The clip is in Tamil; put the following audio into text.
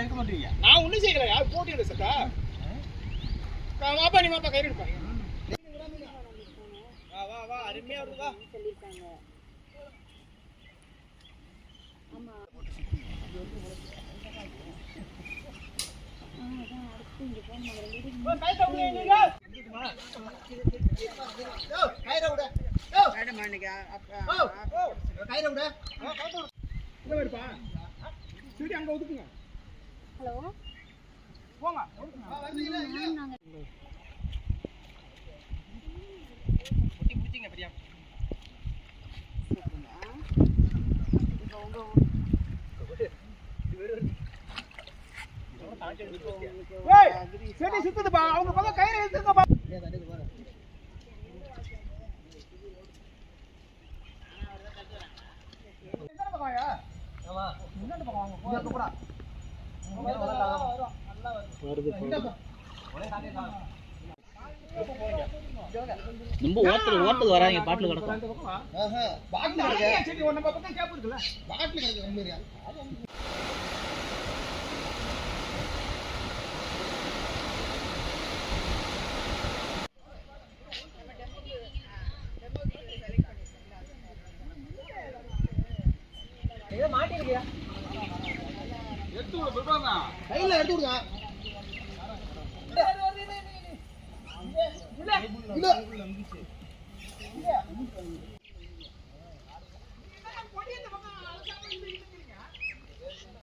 இருக்க மாட்டீங்க. நான் ஒண்ணும் செய்யல. யார் போட்டி சட்டா வாப்பா நீ வாப்பா கயிறு எடுப்பா. வா வா வா அருமையா வருது வா. கயிறை விடு. கயிறை அங்க ஒதுக்குங்க. ஹலோ. போங்க. வா, வந்தீங்களா? இல்லையா? செடி சுத்துதுப்பா. அவங்க பக்கம் கயிறு இழுத்துங்கப்பா. எத்தனை பக்கம் வாங்க, ரொம்ப ஓட்டல் ஓட்டல் வராங்க பாட்டில் கிடக்கும் இந்த பக்கம் வா. பாட்டில் கிடக்கு. மாட்டிருக்கியா கையில எடுத்து விடுங்க இல்ல. இல்ல.